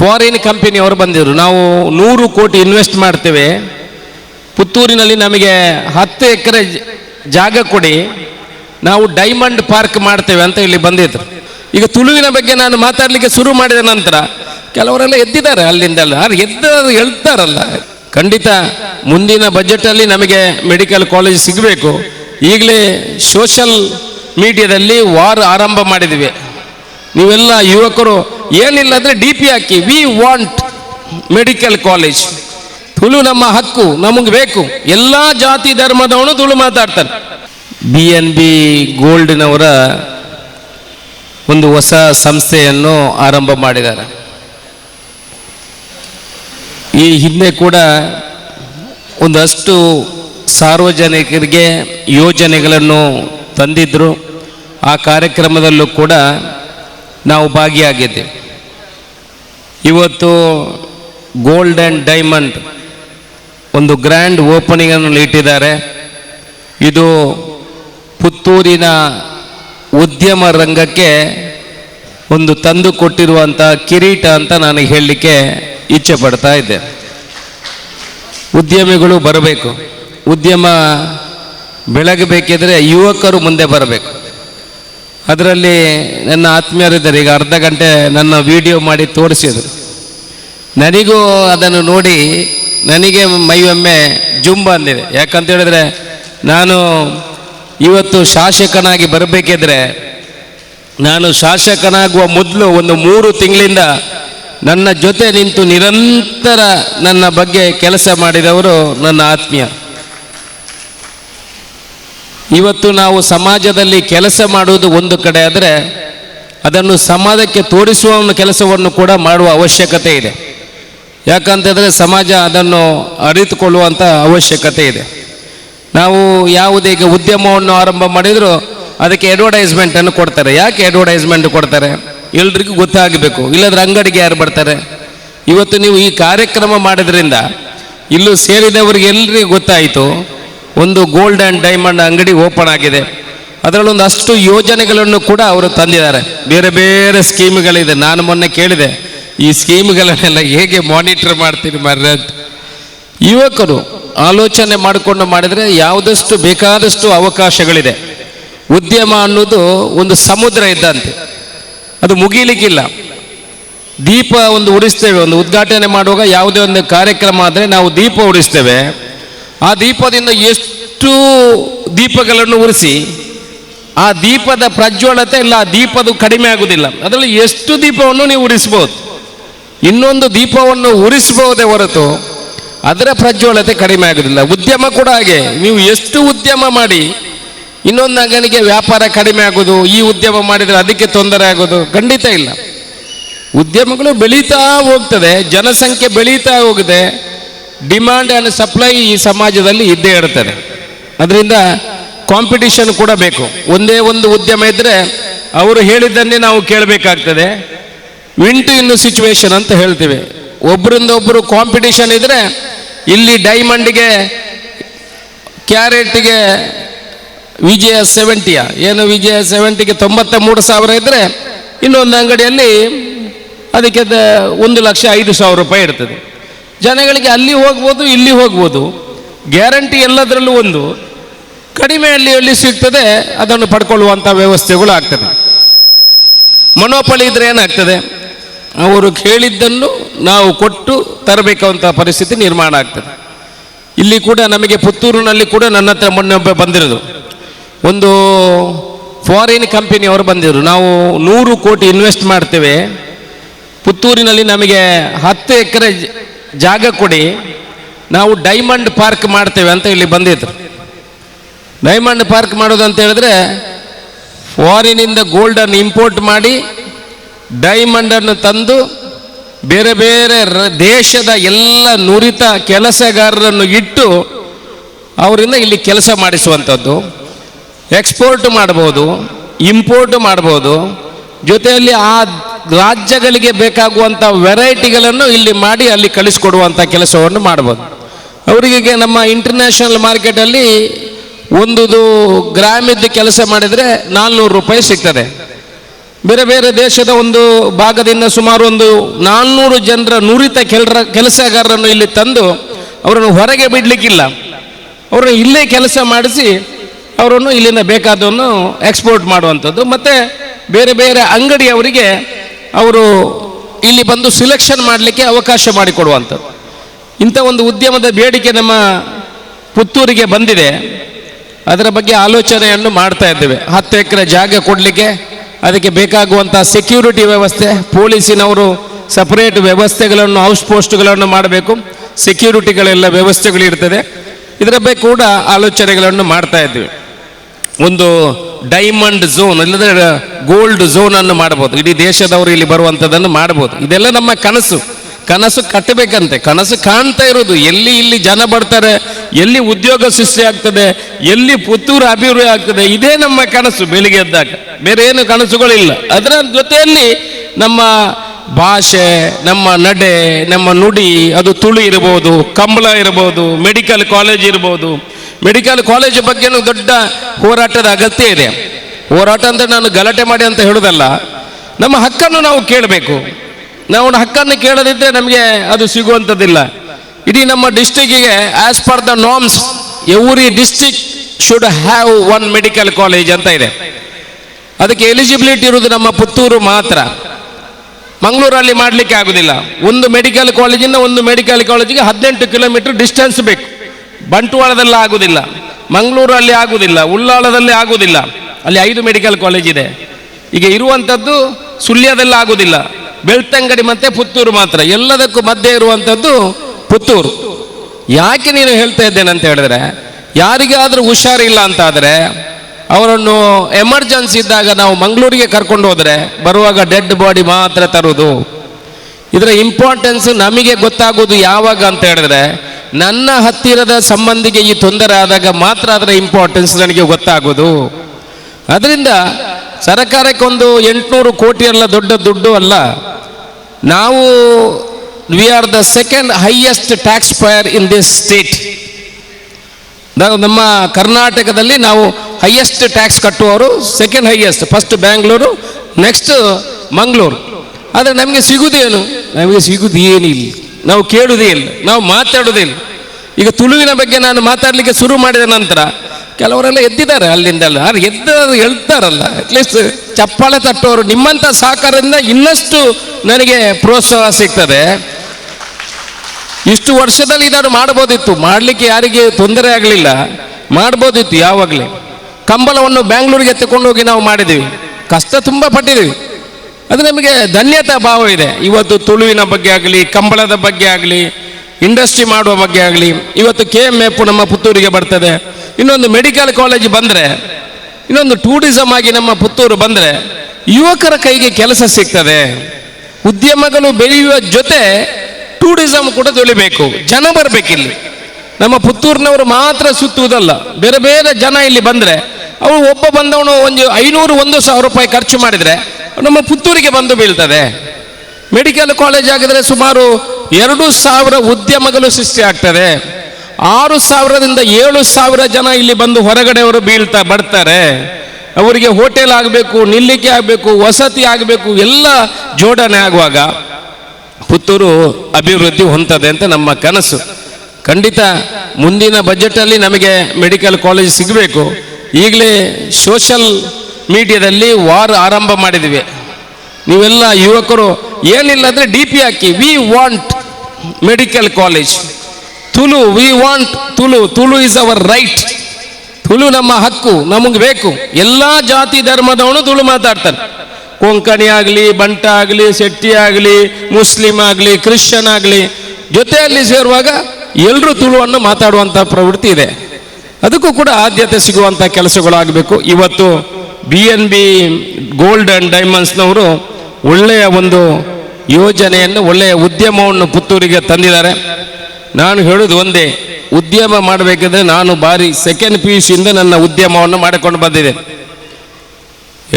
Foreign ಕಂಪನಿಯವರು ಬಂದಿದ್ರು. ನಾವು ನೂರು ಕೋಟಿ ಇನ್ವೆಸ್ಟ್ ಮಾಡ್ತೇವೆ. ಪುತ್ತೂರಿನಲ್ಲಿ ನಮಗೆ ಹತ್ತು ಎಕರೆ ಜಾಗ ಕೊಡಿ. ನಾವು ಡೈಮಂಡ್ ಪಾರ್ಕ್ ಮಾಡ್ತೇವೆ ಅಂತ ಇಲ್ಲಿ ಬಂದಿದ್ರು. ಈಗ ತುಳುವಿನ ಬಗ್ಗೆ ನಾನು ಮಾತಾಡಲಿಕ್ಕೆ ಶುರು ಮಾಡಿದ ನಂತರ ಕೆಲವರೆಲ್ಲ ಎದ್ದಿದ್ದಾರೆ ಅಲ್ಲಿಂದೆಲ್ಲ. ಎದ್ದ ಹೇಳ್ತಾರಲ್ಲ. ಖಂಡಿತ ಮುಂದಿನ ಬಜೆಟಲ್ಲಿ ನಮಗೆ ಮೆಡಿಕಲ್ ಕಾಲೇಜ್ ಸಿಗಬೇಕು. ಈಗಲೇ ಸೋಷಲ್ ಮೀಡಿಯಾದಲ್ಲಿ ವಾರ್ ಆರಂಭ ಮಾಡಿದ್ವಿ. ನೀವೆಲ್ಲ ಯುವಕರು ಏನಿಲ್ಲ ಅಂದರೆ D P hockey we want medical college Tulu ನಮ್ಮ ಹಕ್ಕು, ನಮಗೆ ಬೇಕು. ಎಲ್ಲ ಜಾತಿ ಧರ್ಮದವನು ತುಳು ಮಾತಾಡ್ತಾರೆ ಬಿ ಎನ್ ಬಿ ಗೋಲ್ಡ್ನವರ ಒಂದು ಹೊಸ ಸಂಸ್ಥೆಯನ್ನು ಆರಂಭ ಮಾಡಿದ್ದಾರೆ. ಈ ಹಿಂದೆ ಕೂಡ ಒಂದಷ್ಟು ಸಾರ್ವಜನಿಕರಿಗೆ ಯೋಜನೆಗಳನ್ನು ತಂದಿದ್ದರು ಆ ಕಾರ್ಯಕ್ರಮದಲ್ಲೂ ಕೂಡ ನಾವು ಭಾಗಿಯಾಗಿದ್ದೆ ಇವತ್ತು ಗೋಲ್ಡ್ ಆ್ಯಂಡ್ ಡೈಮಂಡ್ ಒಂದು ಗ್ರ್ಯಾಂಡ್ ಓಪನಿಂಗನ್ನು ಇಟ್ಟಿದ್ದಾರೆ. ಇದು ಪುತ್ತೂರಿನ ಉದ್ಯಮ ರಂಗಕ್ಕೆ ಒಂದು ತಂದು ಕೊಟ್ಟಿರುವಂಥ ಕಿರೀಟ ಅಂತ ನಾನು ಹೇಳಲಿಕ್ಕೆ ಇಚ್ಛೆ ಪಡ್ತಾ ಇದ್ದೆ ಉದ್ಯಮಿಗಳು ಬರಬೇಕು. ಉದ್ಯಮ ಬೆಳಗಬೇಕಿದ್ರೆ ಯುವಕರು ಮುಂದೆ ಬರಬೇಕು. ಅದರಲ್ಲಿ ನನ್ನ ಆತ್ಮೀಯರಿದ್ದಾರೆ. ಈಗ ಅರ್ಧ ಗಂಟೆ ನನ್ನ ವಿಡಿಯೋ ಮಾಡಿ ತೋರಿಸಿದರು. ನನಗೂ ಅದನ್ನು ನೋಡಿ ನನಗೆ ಮೈಯೊಮ್ಮೆ ಜುಂಬ ಅಂದಿದೆ. ಯಾಕಂತ ಹೇಳಿದ್ರೆ ನಾನು ಇವತ್ತು ಶಾಸಕನಾಗಿ ಬರಬೇಕಿದ್ರೆ ನಾನು ಶಾಸಕನಾಗುವ ಮೊದಲು ಒಂದು ಮೂರು ತಿಂಗಳಿಂದ ನನ್ನ ಜೊತೆ ನಿಂತು ನಿರಂತರ ನನ್ನ ಬಗ್ಗೆ ಕೆಲಸ ಮಾಡಿದವರು ನನ್ನ ಆತ್ಮೀಯ. ಇವತ್ತು ನಾವು ಸಮಾಜದಲ್ಲಿ ಕೆಲಸ ಮಾಡುವುದು ಒಂದು ಕಡೆ ಆದರೆ ಅದನ್ನು ಸಮಾಜಕ್ಕೆ ತೋರಿಸುವ ಒಂದು ಕೆಲಸವನ್ನು ಕೂಡ ಮಾಡುವ ಅವಶ್ಯಕತೆ ಇದೆ. ಯಾಕಂತಂದರೆ ಸಮಾಜ ಅದನ್ನು ಅರಿತುಕೊಳ್ಳುವಂಥ ಅವಶ್ಯಕತೆ ಇದೆ. ನಾವು ಯಾವುದೇ ಈಗ ಉದ್ಯಮವನ್ನು ಆರಂಭ ಮಾಡಿದರೂ ಅದಕ್ಕೆ ಅಡ್ವರ್ಟೈಸ್ಮೆಂಟನ್ನು ಕೊಡ್ತಾರೆ. ಯಾಕೆ ಅಡ್ವರ್ಟೈಸ್ಮೆಂಟ್ ಕೊಡ್ತಾರೆ? ಎಲ್ರಿಗೂ ಗೊತ್ತಾಗಬೇಕು. ಇಲ್ಲದ್ರೆ ಅಂಗಡಿಗೆ ಯಾರು ಬರ್ತಾರೆ? ಇವತ್ತು ನೀವು ಈ ಕಾರ್ಯಕ್ರಮ ಮಾಡಿದ್ರಿಂದ ಇಲ್ಲೂ ಸೇರಿದವರಿಗೆ ಎಲ್ರಿಗೂ ಗೊತ್ತಾಯಿತು. ಒಂದು ಗೋಲ್ಡ್ ಆ್ಯಂಡ್ ಡೈಮಂಡ್ ಅಂಗಡಿ ಓಪನ್ ಆಗಿದೆ. ಅದರಲ್ಲೊಂದು ಅಷ್ಟು ಯೋಜನೆಗಳನ್ನು ಕೂಡ ಅವರು ತಂದಿದ್ದಾರೆ. ಬೇರೆ ಬೇರೆ ಸ್ಕೀಮ್ಗಳಿದೆ. ನಾನು ಮೊನ್ನೆ ಕೇಳಿದೆ, ಈ ಸ್ಕೀಮ್ಗಳನ್ನೆಲ್ಲ ಹೇಗೆ ಮಾನಿಟರ್ ಮಾಡ್ತೀನಿ ಮಾರ್ರೆ ಅಂತ. ಯುವಕರು ಆಲೋಚನೆ ಮಾಡಿಕೊಂಡು ಮಾಡಿದರೆ ಯಾವುದಷ್ಟು ಬೇಕಾದಷ್ಟು ಅವಕಾಶಗಳಿದೆ. ಉದ್ಯಮ ಅನ್ನೋದು ಒಂದು ಸಮುದ್ರ ಇದ್ದಂತೆ. ಅದು ಮುಗಿಲಿಕ್ಕಿಲ್ಲ. ದೀಪ ಒಂದು ಉಡಿಸ್ತೇವೆ. ಒಂದು ಉದ್ಘಾಟನೆ ಮಾಡುವಾಗ ಯಾವುದೇ ಒಂದು ಕಾರ್ಯಕ್ರಮ ಆದರೆ ನಾವು ದೀಪ ಉರಿಸ್ತೇವೆ ಆ ದೀಪದಿಂದ ಎಷ್ಟು ದೀಪಗಳನ್ನು ಉರಿಸಿ, ಆ ದೀಪದ ಪ್ರಜ್ವಲತೆ ಇಲ್ಲ, ಆ ದೀಪದು ಕಡಿಮೆ ಆಗುವುದಿಲ್ಲ ಅದರಲ್ಲಿ ಎಷ್ಟು ದೀಪವನ್ನು ನೀವು ಉರಿಸ್ಬೋದು? ಇನ್ನೊಂದು ದೀಪವನ್ನು ಉರಿಸಬಹುದೇ ಹೊರತು ಅದರ ಪ್ರಜ್ವಲತೆ ಕಡಿಮೆ ಆಗುವುದಿಲ್ಲ ಉದ್ಯಮ ಕೂಡ ಹಾಗೆ. ನೀವು ಎಷ್ಟು ಉದ್ಯಮ ಮಾಡಿ, ಇನ್ನೊಂದು ಅಂಗನಿಗೆ ವ್ಯಾಪಾರ ಕಡಿಮೆ ಆಗೋದು, ಈ ಉದ್ಯಮ ಮಾಡಿದರೆ ಅದಕ್ಕೆ ತೊಂದರೆ ಆಗೋದು, ಖಂಡಿತ ಇಲ್ಲ. ಉದ್ಯಮಗಳು ಬೆಳೀತಾ ಹೋಗ್ತದೆ, ಜನಸಂಖ್ಯೆ ಬೆಳೀತಾ ಹೋಗಿದೆ. ಡಿಮಾಂಡ್ ಆ್ಯಂಡ್ ಸಪ್ಲೈ ಈ ಸಮಾಜದಲ್ಲಿ ಇದ್ದೇ ಇರ್ತದೆ ಅದರಿಂದ ಕಾಂಪಿಟಿಷನ್ ಕೂಡ ಬೇಕು. ಒಂದೇ ಒಂದು ಉದ್ಯಮ ಇದ್ದರೆ ಅವರು ಹೇಳಿದ್ದನ್ನೇ ನಾವು ಕೇಳಬೇಕಾಗ್ತದೆ. ವಿನ್ ಟು ಇನ್ನು ಸಿಚುವೇಶನ್ ಅಂತ ಹೇಳ್ತೀವಿ. ಒಬ್ಬರಿಂದ ಒಬ್ಬರು ಕಾಂಪಿಟಿಷನ್ ಇದ್ದರೆ ಇಲ್ಲಿ ಡೈಮಂಡ್ಗೆ ಕ್ಯಾರೆಟ್ಗೆ ವಿಜಯ ಸೆವೆಂಟಿಯ ಏನು ವಿಜಯ ಸೆವೆಂಟಿಗೆ ತೊಂಬತ್ತ ಮೂರು ಸಾವಿರ ಇದ್ದರೆ ಇನ್ನೊಂದು ಅಂಗಡಿಯಲ್ಲಿ ಅದಕ್ಕೆ ಒಂದು ಲಕ್ಷ ಐದು ಸಾವಿರ ರೂಪಾಯಿ ಇರ್ತದೆ. ಜನಗಳಿಗೆ ಅಲ್ಲಿ ಹೋಗ್ಬೋದು, ಇಲ್ಲಿ ಹೋಗ್ಬೋದು. ಗ್ಯಾರಂಟಿ ಎಲ್ಲದರಲ್ಲೂ ಒಂದು. ಕಡಿಮೆ ಅಲ್ಲಿ ಎಲ್ಲಿ ಸಿಗ್ತದೆ, ಅದನ್ನು ಪಡ್ಕೊಳ್ಳುವಂಥ ವ್ಯವಸ್ಥೆಗಳು ಆಗ್ತದೆ ಮನೋಪಳಿ ಇದ್ರೆ ಏನಾಗ್ತದೆ? ಅವರು ಕೇಳಿದ್ದನ್ನು ನಾವು ಕೊಟ್ಟು ತರಬೇಕಂತ ಪರಿಸ್ಥಿತಿ ನಿರ್ಮಾಣ ಆಗ್ತದೆ. ಇಲ್ಲಿ ಕೂಡ ನಮಗೆ ಪುತ್ತೂರಿನಲ್ಲಿ ಕೂಡ ನನ್ನ ಹತ್ರ ಮೊನ್ನೆ ಒಬ್ಬ ಬಂದಿರೋದು. ಒಂದು ಫಾರಿನ್ ಕಂಪನಿಯವರು ಬಂದಿದ್ರು ನಾವು ನೂರು ಕೋಟಿ ಇನ್ವೆಸ್ಟ್ ಮಾಡ್ತೇವೆ. ಪುತ್ತೂರಿನಲ್ಲಿ ನಮಗೆ ಹತ್ತು ಎಕರೆ ಜಾಗ ಕೊಡಿ. ನಾವು ಡೈಮಂಡ್ ಪಾರ್ಕ್ ಮಾಡ್ತೇವೆ ಅಂತ ಇಲ್ಲಿ ಬಂದಿದ್ರು. ಡೈಮಂಡ್ ಪಾರ್ಕ್ ಮಾಡೋದು ಅಂತ ಹೇಳಿದ್ರೆ ಫಾರಿನಿಂದ ಗೋಲ್ಡನ್ನು ಇಂಪೋರ್ಟ್ ಮಾಡಿ ಡೈಮಂಡನ್ನು ತಂದು ಬೇರೆ ಬೇರೆ ದೇಶದ ಎಲ್ಲ ನುರಿತ ಕೆಲಸಗಾರರನ್ನು ಇಟ್ಟು ಅವರಿಂದ ಇಲ್ಲಿ ಕೆಲಸ ಮಾಡಿಸುವಂಥದ್ದು. ಎಕ್ಸ್ಪೋರ್ಟ್ ಮಾಡ್ಬೋದು ಇಂಪೋರ್ಟ್ ಮಾಡ್ಬೋದು. ಜೊತೆಯಲ್ಲಿ ಆ ರಾಜ್ಯಗಳಿಗೆ ಬೇಕಾಗುವಂಥ ವೆರೈಟಿಗಳನ್ನು ಇಲ್ಲಿ ಮಾಡಿ ಅಲ್ಲಿ ಕಳಿಸ್ಕೊಡುವಂಥ ಕೆಲಸವನ್ನು ಮಾಡ್ಬೋದು. ಅವರಿಗೆ ನಮ್ಮ ಇಂಟರ್ನ್ಯಾಷನಲ್ ಮಾರ್ಕೆಟಲ್ಲಿ ಒಂದುದು ಗ್ರಾಮಿದ್ದು ಕೆಲಸ ಮಾಡಿದರೆ ನಾಲ್ನೂರು ರೂಪಾಯಿ ಸಿಗ್ತದೆ. ಬೇರೆ ಬೇರೆ ದೇಶದ ಒಂದು ಭಾಗದಿಂದ ಸುಮಾರು ಒಂದು ನಾನ್ನೂರು ಜನರ ನುರಿತ ಕೆಲರ, ಕೆಲಸಗಾರರನ್ನು ಇಲ್ಲಿ ತಂದು ಅವರನ್ನು ಹೊರಗೆ ಬಿಡಲಿಕ್ಕಿಲ್ಲ. ಅವರನ್ನು ಇಲ್ಲೇ ಕೆಲಸ ಮಾಡಿಸಿ ಅವರನ್ನು ಇಲ್ಲಿಂದ ಬೇಕಾದವನ್ನು ಎಕ್ಸ್ಪೋರ್ಟ್ ಮಾಡುವಂಥದ್ದು. ಮತ್ತು ಬೇರೆ ಬೇರೆ ಅಂಗಡಿಯವರಿಗೆ ಅವರು ಇಲ್ಲಿ ಬಂದು ಸಿಲೆಕ್ಷನ್ ಮಾಡಲಿಕ್ಕೆ ಅವಕಾಶ ಮಾಡಿಕೊಡುವಂಥದ್ದು. ಇಂಥ ಒಂದು ಉದ್ಯಮದ ಬೇಡಿಕೆ ನಮ್ಮ ಪುತ್ತೂರಿಗೆ ಬಂದಿದೆ. ಅದರ ಬಗ್ಗೆ ಆಲೋಚನೆಯನ್ನು ಮಾಡ್ತಾ ಇದ್ದೇವೆ. ಹತ್ತು ಎಕರೆ ಜಾಗ ಕೊಡಲಿಕ್ಕೆ ಅದಕ್ಕೆ ಬೇಕಾಗುವಂಥ ಸೆಕ್ಯೂರಿಟಿ ವ್ಯವಸ್ಥೆ, ಪೊಲೀಸಿನವರು ಸಪರೇಟ್ ವ್ಯವಸ್ಥೆಗಳನ್ನು ಹೌಸ್ ಪೋಸ್ಟ್ಗಳನ್ನು ಮಾಡಬೇಕು. ಸೆಕ್ಯೂರಿಟಿಗಳೆಲ್ಲ ವ್ಯವಸ್ಥೆಗಳು ಇರ್ತದೆ ಇದರ ಬಗ್ಗೆ ಕೂಡ ಆಲೋಚನೆಗಳನ್ನು ಮಾಡ್ತಾ ಇದ್ದೀವಿ. ಒಂದು ಡೈಮಂಡ್ ಝೋನ್ ಇಲ್ಲದ್ರೆ ಗೋಲ್ಡ್ ಝೋನ್ ಅನ್ನು ಮಾಡಬಹುದು ಇಡೀ ದೇಶದವರು ಇಲ್ಲಿ ಬರುವಂಥದ್ದನ್ನು ಮಾಡಬಹುದು ಇದೆಲ್ಲ ನಮ್ಮ ಕನಸು. ಕನಸು ಕಟ್ಟಬೇಕಂತೆ. ಕನಸು ಕಾಣ್ತಾ ಇರೋದು. ಎಲ್ಲಿ ಇಲ್ಲಿ ಜನ ಬರ್ತಾರೆ, ಎಲ್ಲಿ ಉದ್ಯೋಗ ಸೃಷ್ಟಿ ಆಗ್ತದೆ, ಎಲ್ಲಿ ಪುತ್ತೂರು ಅಭಿವೃದ್ಧಿ ಆಗ್ತದೆ, ಇದೇ ನಮ್ಮ ಕನಸು ಬೆಳಿಗ್ಗೆ ಎದ್ದಾಗ. ಬೇರೆ ಏನು ಕನಸುಗಳಿಲ್ಲ. ಅದರ ಜೊತೆಯಲ್ಲಿ ನಮ್ಮ ಭಾಷೆ, ನಮ್ಮ ನಡೆ, ನಮ್ಮ ನುಡಿ, ಅದು ತುಳು ಇರ್ಬೋದು, ಕಂಬಳ ಇರ್ಬೋದು, ಮೆಡಿಕಲ್ ಕಾಲೇಜ್ ಇರಬಹುದು ಮೆಡಿಕಲ್ ಕಾಲೇಜ್ ಬಗ್ಗೆನೂ ದೊಡ್ಡ ಹೋರಾಟದ ಅಗತ್ಯ ಇದೆ. ಹೋರಾಟ ಅಂದರೆ ನಾನು ಗಲಾಟೆ ಮಾಡಿ ಅಂತ ಹೇಳೋದಲ್ಲ, ನಮ್ಮ ಹಕ್ಕನ್ನು ನಾವು ಕೇಳಬೇಕು. ನಾವು ಹಕ್ಕನ್ನು ಕೇಳದಿದ್ದರೆ ನಮಗೆ ಅದು ಸಿಗುವಂಥದ್ದಿಲ್ಲ. ಇಡೀ ನಮ್ಮ ಡಿಸ್ಟಿಕ್ಕಿಗೆ as per the norms every district should have one medical college ಅಂತ ಇದೆ. ಅದಕ್ಕೆ ಎಲಿಜಿಬಿಲಿಟಿ ಇರುವುದು ನಮ್ಮ ಪುತ್ತೂರು ಮಾತ್ರ. ಮಂಗಳೂರಲ್ಲಿ ಮಾಡಲಿಕ್ಕೆ ಆಗುದಿಲ್ಲ. ಒಂದು ಮೆಡಿಕಲ್ ಕಾಲೇಜಿಂದ ಒಂದು ಮೆಡಿಕಲ್ ಕಾಲೇಜಿಗೆ ಹದಿನೆಂಟು ಕಿಲೋಮೀಟರ್ ಡಿಸ್ಟೆನ್ಸ್ ಬೇಕು. ಬಂಟ್ವಾಳದಲ್ಲಿ ಆಗುದಿಲ್ಲ, ಮಂಗಳೂರಲ್ಲಿ ಆಗುದಿಲ್ಲ, ಉಳ್ಳಾಳದಲ್ಲಿ ಆಗುದಿಲ್ಲ. ಅಲ್ಲಿ ಐದು ಮೆಡಿಕಲ್ ಕಾಲೇಜ್ ಇದೆ. ಈಗ ಇರುವಂಥದ್ದು ಸುಳ್ಯದಲ್ಲಿ ಆಗುದಿಲ್ಲ. ಬೆಳ್ತಂಗಡಿ ಮತ್ತೆ ಪುತ್ತೂರು ಮಾತ್ರ. ಎಲ್ಲದಕ್ಕೂ ಮಧ್ಯೆ ಇರುವಂಥದ್ದು ಪುತ್ತೂರು. ಯಾಕೆ ನೀನು ಹೇಳ್ತಾ ಇದ್ದೇನೆ ಅಂತ ಹೇಳಿದ್ರೆ, ಯಾರಿಗಾದ್ರೂ ಹುಷಾರಿಲ್ಲ ಅಂತ ಆದರೆ ಅವರನ್ನು ಎಮರ್ಜೆನ್ಸಿ ಇದ್ದಾಗ ನಾವು ಮಂಗಳೂರಿಗೆ ಕರ್ಕೊಂಡು ಹೋದರೆ, ಬರುವಾಗ ಡೆಡ್ ಬಾಡಿ ಮಾತ್ರ ತರುವುದು ಇದರ ಇಂಪಾರ್ಟೆನ್ಸ್ ನಮಗೆ ಗೊತ್ತಾಗೋದು ಯಾವಾಗ ಅಂತ ಹೇಳಿದ್ರೆ ನನ್ನ ಹತ್ತಿರದ ಸಂಬಂಧಿಗೆ ಈ ತೊಂದರೆ ಆದಾಗ ಮಾತ್ರ ಅದರ ಇಂಪಾರ್ಟೆನ್ಸ್ ನನಗೆ ಗೊತ್ತಾಗೋದು. ಅದರಿಂದ ಸರ್ಕಾರಕ್ಕೊಂದು ಎಂಟುನೂರು ಕೋಟಿ ಅಲ್ಲ ದೊಡ್ಡ ದುಡ್ಡು ಅಲ್ಲ, ನಾವು we are the second highest tax payer in this state ನಮ್ಮ ಕರ್ನಾಟಕದಲ್ಲಿ ನಾವು highest tax ಕಟ್ಟುವವರು second highest first Bangalore next Mangalore. ಆದರೆ ನಮಗೆ ಸಿಗುವುದೇನು ನಮಗೆ ಸಿಗುವುದು ಏನಿಲ್ಲ ನಾವು ಕೇಳುವುದೇ ಇಲ್ಲ, ನಾವು ಮಾತಾಡೋದೇ ಇಲ್ಲ. ಈಗ ತುಳುವಿನ ಬಗ್ಗೆ ನಾನು ಮಾತಾಡಲಿಕ್ಕೆ ಶುರು ಮಾಡಿದ ನಂತರ ಕೆಲವರೆಲ್ಲ ಎದ್ದಿದ್ದಾರೆ ಅಲ್ಲಿಂದೆಲ್ಲ. ಅವ್ರು ಎದ್ದ ಹೇಳ್ತಾರಲ್ಲ ಅಟ್ಲೀಸ್ಟ್ ಚಪ್ಪಾಳೆ ತಟ್ಟೋರು. ನಿಮ್ಮಂಥ ಸಹಕಾರದಿಂದ ಇನ್ನಷ್ಟು ನನಗೆ ಪ್ರೋತ್ಸಾಹ ಸಿಗ್ತದೆ. ಇಷ್ಟು ವರ್ಷದಲ್ಲಿ ಇದನ್ನು ಮಾಡ್ಬೋದಿತ್ತು. ಮಾಡಲಿಕ್ಕೆ ಯಾರಿಗೆ ತೊಂದರೆ ಆಗಲಿಲ್ಲ. ಮಾಡ್ಬೋದಿತ್ತು ಯಾವಾಗಲೇ. ಕಂಬಳವನ್ನು ಬ್ಯಾಂಗ್ಳೂರಿಗೆ ಹೋಗಿ ನಾವು ಮಾಡಿದ್ದೀವಿ. ಕಷ್ಟ ತುಂಬ ಪಟ್ಟಿದ್ದೀವಿ. ಅದು ನಮಗೆ ಧನ್ಯತಾ ಭಾವ ಇದೆ. ಇವತ್ತು ತುಳುವಿನ ಬಗ್ಗೆ ಆಗಲಿ, ಕಂಬಳದ ಬಗ್ಗೆ ಆಗಲಿ, ಇಂಡಸ್ಟ್ರಿ ಮಾಡುವ ಬಗ್ಗೆ ಆಗಲಿ, ಇವತ್ತು ಕೆ ಎಂ ಎಫ್ ನಮ್ಮ ಪುತ್ತೂರಿಗೆ ಬರ್ತದೆ. ಇನ್ನೊಂದು ಮೆಡಿಕಲ್ ಕಾಲೇಜ್ ಬಂದರೆ, ಇನ್ನೊಂದು ಟೂರಿಸಮ್ ಆಗಿ ನಮ್ಮ ಪುತ್ತೂರು ಬಂದರೆ, ಯುವಕರ ಕೈಗೆ ಕೆಲಸ ಸಿಗ್ತದೆ. ಉದ್ಯಮಗಳು ಬೆಳೆಯುವ ಜೊತೆ ಟೂರಿಸಮ್ ಕೂಡ ತೊಳಿಬೇಕು. ಜನ ಬರಬೇಕಿಲ್ಲಿ ನಮ್ಮ ಪುತ್ತೂರಿನವರು ಮಾತ್ರ ಸುತ್ತುವುದಲ್ಲ. ಬೇರೆ ಬೇರೆ ಜನ ಇಲ್ಲಿ ಬಂದರೆ, ಅವರು ಒಬ್ಬ ಬಂದವನು ಒಂದು ಐನೂರು, ಒಂದು ಸಾವಿರ ರೂಪಾಯಿ ಖರ್ಚು ಮಾಡಿದರೆ ನಮ್ಮ ಪುತ್ತೂರಿಗೆ ಬಂದು ಬೀಳ್ತದೆ. ಮೆಡಿಕಲ್ ಕಾಲೇಜ್ ಆಗಿದ್ರೆ ಸುಮಾರು ಎರಡು ಸಾವಿರ ಉದ್ಯಮಗಳು ಸೃಷ್ಟಿ ಆಗ್ತದೆ. ಆರು ಸಾವಿರದಿಂದ ಏಳು ಸಾವಿರ ಜನ ಇಲ್ಲಿ ಬಂದು ಹೊರಗಡೆಯವರು ಬೀಳ್ತಾ ಬರ್ತಾರೆ. ಅವರಿಗೆ ಹೋಟೆಲ್ ಆಗಬೇಕು ನಿಲ್ಲಿಕೆ ಆಗಬೇಕು, ವಸತಿ ಆಗಬೇಕು, ಎಲ್ಲ ಜೋಡಣೆ ಆಗುವಾಗ ಪುತ್ತೂರು ಅಭಿವೃದ್ಧಿ ಹೊಂದದೆ ಅಂತ ನಮ್ಮ ಕನಸು. ಖಂಡಿತ ಮುಂದಿನ ಬಜೆಟಲ್ಲಿ ನಮಗೆ ಮೆಡಿಕಲ್ ಕಾಲೇಜ್ ಸಿಗಬೇಕು. ಈಗಲೇ ಸೋಷಲ್ ಮೀಡಿಯಾದಲ್ಲಿ ವಾರ್ ಆರಂಭ ಮಾಡಿದ್ವಿ. ನೀವೆಲ್ಲ ಯುವಕರು ಏನಿಲ್ಲ ಅಂದರೆ D P hockey we want medical college Tulu we want Tulu. Tulu is our right Tulu ನಮ್ಮ ಹಕ್ಕು, ನಮಗೆ ಬೇಕು. ಎಲ್ಲ ಜಾತಿ ಧರ್ಮದವನು ತುಳು ಮಾತಾಡ್ತಾರೆ ಕೊಂಕಣಿ ಆಗಲಿ, ಬಂಟ ಆಗಲಿ, ಶೆಟ್ಟಿ ಆಗಲಿ, ಮುಸ್ಲಿಂ ಆಗಲಿ, ಕ್ರಿಶ್ಚಿಯನ್ ಆಗಲಿ, ಜೊತೆಯಲ್ಲಿ ಸೇರುವಾಗ ಎಲ್ಲರೂ ತುಳುವನ್ನು ಮಾತಾಡುವಂಥ ಪ್ರವೃತ್ತಿ ಇದೆ. ಅದಕ್ಕೂ ಕೂಡ ಆದ್ಯತೆ ಸಿಗುವಂಥ ಕೆಲಸಗಳಾಗಬೇಕು. ಇವತ್ತು B N B gold and ಡೈಮಂಡ್ಸ್ನವರು ಒಳ್ಳೆಯ ಒಂದು ಯೋಜನೆಯನ್ನು, ಒಳ್ಳೆಯ ಉದ್ಯಮವನ್ನು ಪುತ್ತೂರಿಗೆ ತಂದಿದ್ದಾರೆ. ನಾನು ಹೇಳೋದು ಒಂದೇ, ಉದ್ಯಮ ಮಾಡಬೇಕಂದ್ರೆ ನಾನು ಬಾರಿ ಸೆಕೆಂಡ್ ಪಿ ಯು ಸಿಯಿಂದ ನನ್ನ ಉದ್ಯಮವನ್ನು ಮಾಡಿಕೊಂಡು ಬಂದಿದೆ.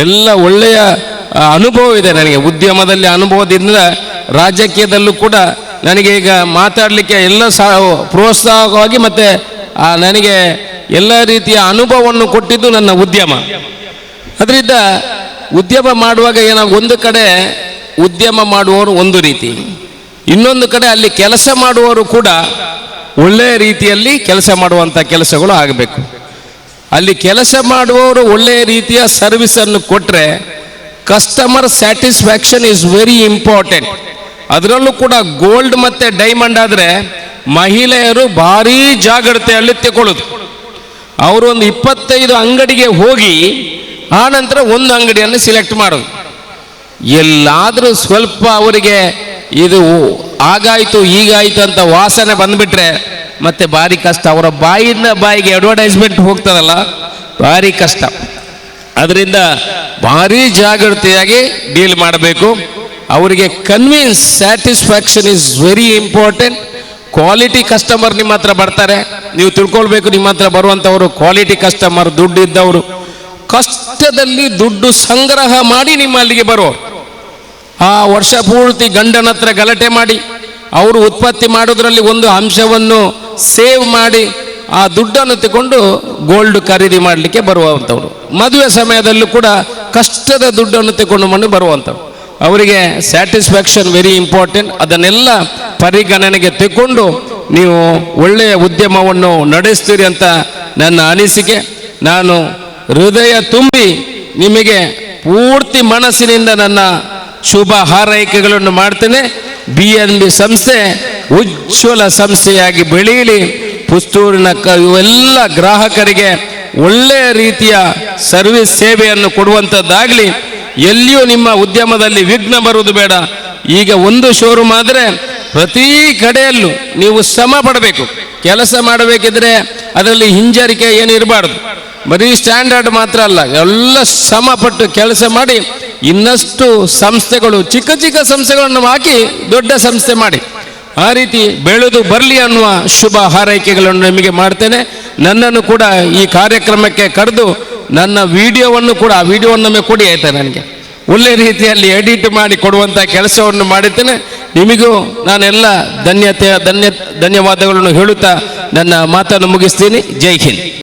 ಎಲ್ಲ ಒಳ್ಳೆಯ ಅನುಭವ ಇದೆ ನನಗೆ. ಉದ್ಯಮದಲ್ಲಿ ಅನುಭವದಿಂದ ರಾಜಕೀಯದಲ್ಲೂ ಕೂಡ ನನಗೆ ಈಗ ಮಾತಾಡಲಿಕ್ಕೆ ಎಲ್ಲ ಸಹ ಪ್ರೋತ್ಸಾಹವಾಗಿ ಮತ್ತು ನನಗೆ ಎಲ್ಲ ರೀತಿಯ ಅನುಭವವನ್ನು ಕೊಟ್ಟಿದ್ದು ನನ್ನ ಉದ್ಯಮ. ಅದರಿಂದ ಉದ್ಯಮ ಮಾಡುವಾಗ ಏನ ಒಂದು ಕಡೆ ಉದ್ಯಮ ಮಾಡುವವರು ಒಂದು ರೀತಿ. ಇನ್ನೊಂದು ಕಡೆ ಅಲ್ಲಿ ಕೆಲಸ ಮಾಡುವವರು ಕೂಡ ಒಳ್ಳೆಯ ರೀತಿಯಲ್ಲಿ ಕೆಲಸ ಮಾಡುವಂಥ ಕೆಲಸಗಳು ಆಗಬೇಕು. ಅಲ್ಲಿ ಕೆಲಸ ಮಾಡುವವರು ಒಳ್ಳೆಯ ರೀತಿಯ ಸರ್ವಿಸನ್ನು ಕೊಟ್ಟರೆ customer satisfaction is very important ಅದರಲ್ಲೂ ಕೂಡ ಗೋಲ್ಡ್ ಮತ್ತು ಡೈಮಂಡ್ ಆದರೆ ಮಹಿಳೆಯರು ಭಾರೀ ಜಾಗ್ರತೆಯಲ್ಲಿ ತಗೊಳ್ಳೋದು ಅವರು ಒಂದು ಇಪ್ಪತ್ತೈದು ಅಂಗಡಿಗೆ ಹೋಗಿ ಆ ನಂತರ ಒಂದು ಅಂಗಡಿಯನ್ನು ಸಿಲೆಕ್ಟ್ ಮಾಡೋದು. ಎಲ್ಲಾದರೂ ಸ್ವಲ್ಪ ಅವರಿಗೆ ಇದು ಆಗಾಯಿತು, ಈಗಾಯಿತು ಅಂತ ವಾಸನೆ ಬಂದುಬಿಟ್ರೆ ಮತ್ತೆ ಭಾರಿ ಕಷ್ಟ. ಅವರ ಬಾಯಿಂದ ಬಾಯಿಗೆ ಅಡ್ವರ್ಟೈಸ್ಮೆಂಟ್ ಹೋಗ್ತದಲ್ಲ, ಭಾರಿ ಕಷ್ಟ. ಅದರಿಂದ ಭಾರಿ ಜಾಗೃತಿಯಾಗಿ ಡೀಲ್ ಮಾಡಬೇಕು. ಅವರಿಗೆ convince satisfaction is very important quality customer ನಿಮ್ಮ ಹತ್ರ ಬರ್ತಾರೆ. ನೀವು ತಿಳ್ಕೊಳ್ಬೇಕು ನಿಮ್ಮ ಹತ್ರ ಬರುವಂಥವರು ಕ್ವಾಲಿಟಿ ಕಸ್ಟಮರ್ ದುಡ್ಡು ಇದ್ದವರು ಕಷ್ಟದಲ್ಲಿ ದುಡ್ಡು ಸಂಗ್ರಹ ಮಾಡಿ ನಿಮ್ಮ ಅಲ್ಲಿಗೆ ಬರೋರು ಆ ವರ್ಷ ಪೂರ್ತಿ ಗಂಡನ ಹತ್ರ ಗಲಾಟೆ ಮಾಡಿ, ಅವರು ಉತ್ಪತ್ತಿ ಮಾಡೋದ್ರಲ್ಲಿ ಒಂದು ಅಂಶವನ್ನು ಸೇವ್ ಮಾಡಿ, ಆ ದುಡ್ಡನ್ನು ತಗೊಂಡು ಗೋಲ್ಡ್ ಖರೀದಿ ಮಾಡಲಿಕ್ಕೆ ಬರುವಂಥವ್ರು. ಮದುವೆ ಸಮಯದಲ್ಲೂ ಕೂಡ ಕಷ್ಟದ ದುಡ್ಡನ್ನು ತಗೊಂಡು ಮಣ್ಣು ಬರುವಂಥವ್ರು. ಅವರಿಗೆ ಸ್ಯಾಟಿಸ್ಫ್ಯಾಕ್ಷನ್ ವೆರಿ ಇಂಪಾರ್ಟೆಂಟ್ ಅದನ್ನೆಲ್ಲ ಪರಿಗಣನೆಗೆ ತಗೊಂಡು ನೀವು ಒಳ್ಳೆಯ ಉದ್ಯಮವನ್ನು ನಡೆಸ್ತೀರಿ ಅಂತ ನನ್ನ ಅನಿಸಿಕೆ. ನಾನು ಹೃದಯ ತುಂಬಿ ನಿಮಗೆ ಪೂರ್ತಿ ಮನಸ್ಸಿನಿಂದ ನನ್ನ ಶುಭ ಹಾರೈಕೆಗಳನ್ನು ಮಾಡ್ತೇನೆ. ಬಿ ಎನ್ ಬಿ ಸಂಸ್ಥೆ ಉಜ್ವಲ ಸಂಸ್ಥೆಯಾಗಿ ಬೆಳೆಯಲಿ ಪುತ್ತೂರಿನ ಕ ಇವೆಲ್ಲ ಗ್ರಾಹಕರಿಗೆ ಒಳ್ಳೆಯ ರೀತಿಯ ಸರ್ವಿಸ್ ಸೇವೆಯನ್ನು ಕೊಡುವಂಥದ್ದಾಗಲಿ ಎಲ್ಲಿಯೂ ನಿಮ್ಮ ಉದ್ಯಮದಲ್ಲಿ ವಿಘ್ನ ಬರುವುದು ಬೇಡ. ಈಗ ಒಂದು ಶೋರೂಮ್ ಆದರೆ ಪ್ರತಿ ಕಡೆಯಲ್ಲೂ ನೀವು ಶ್ರಮ ಪಡಬೇಕು. ಕೆಲಸ ಮಾಡಬೇಕಿದ್ರೆ ಅದರಲ್ಲಿ ಹಿಂಜರಿಕೆ ಏನು ಇರಬಾರ್ದು ಬರೀ ಸ್ಟ್ಯಾಂಡರ್ಡ್ ಮಾತ್ರ ಅಲ್ಲ, ಎಲ್ಲ ಶ್ರಮ ಪಟ್ಟು ಕೆಲಸ ಮಾಡಿ ಇನ್ನಷ್ಟು ಸಂಸ್ಥೆಗಳು, ಚಿಕ್ಕ ಚಿಕ್ಕ ಸಂಸ್ಥೆಗಳನ್ನು ಹಾಕಿ ದೊಡ್ಡ ಸಂಸ್ಥೆ ಮಾಡಿ. ಆ ರೀತಿ ಬೆಳೆದು ಬರಲಿ ಅನ್ನುವ ಶುಭ ಹಾರೈಕೆಗಳನ್ನು ನಿಮಗೆ ಮಾಡ್ತೇನೆ. ನನ್ನನ್ನು ಕೂಡ ಈ ಕಾರ್ಯಕ್ರಮಕ್ಕೆ ಕರೆದು ನನ್ನ ವಿಡಿಯೋವನ್ನು ಕೂಡ, ಆ ವಿಡಿಯೋವನ್ನು ನಮಗೆ ಕೊಡಿ ಆಯ್ತಾ ನನಗೆ. ಒಳ್ಳೆ ರೀತಿಯಲ್ಲಿ ಎಡಿಟ್ ಮಾಡಿ ಕೊಡುವಂಥ ಕೆಲಸವನ್ನು ಮಾಡಿದ್ದೇನೆ. ನಿಮಗೂ ನಾನೆಲ್ಲ ಧನ್ಯತೆ, ಧನ್ಯ, ಧನ್ಯವಾದಗಳನ್ನು ಹೇಳುತ್ತಾ ನನ್ನ ಮಾತನ್ನು ಮುಗಿಸ್ತೀನಿ. ಜೈ ಹಿಂದ್.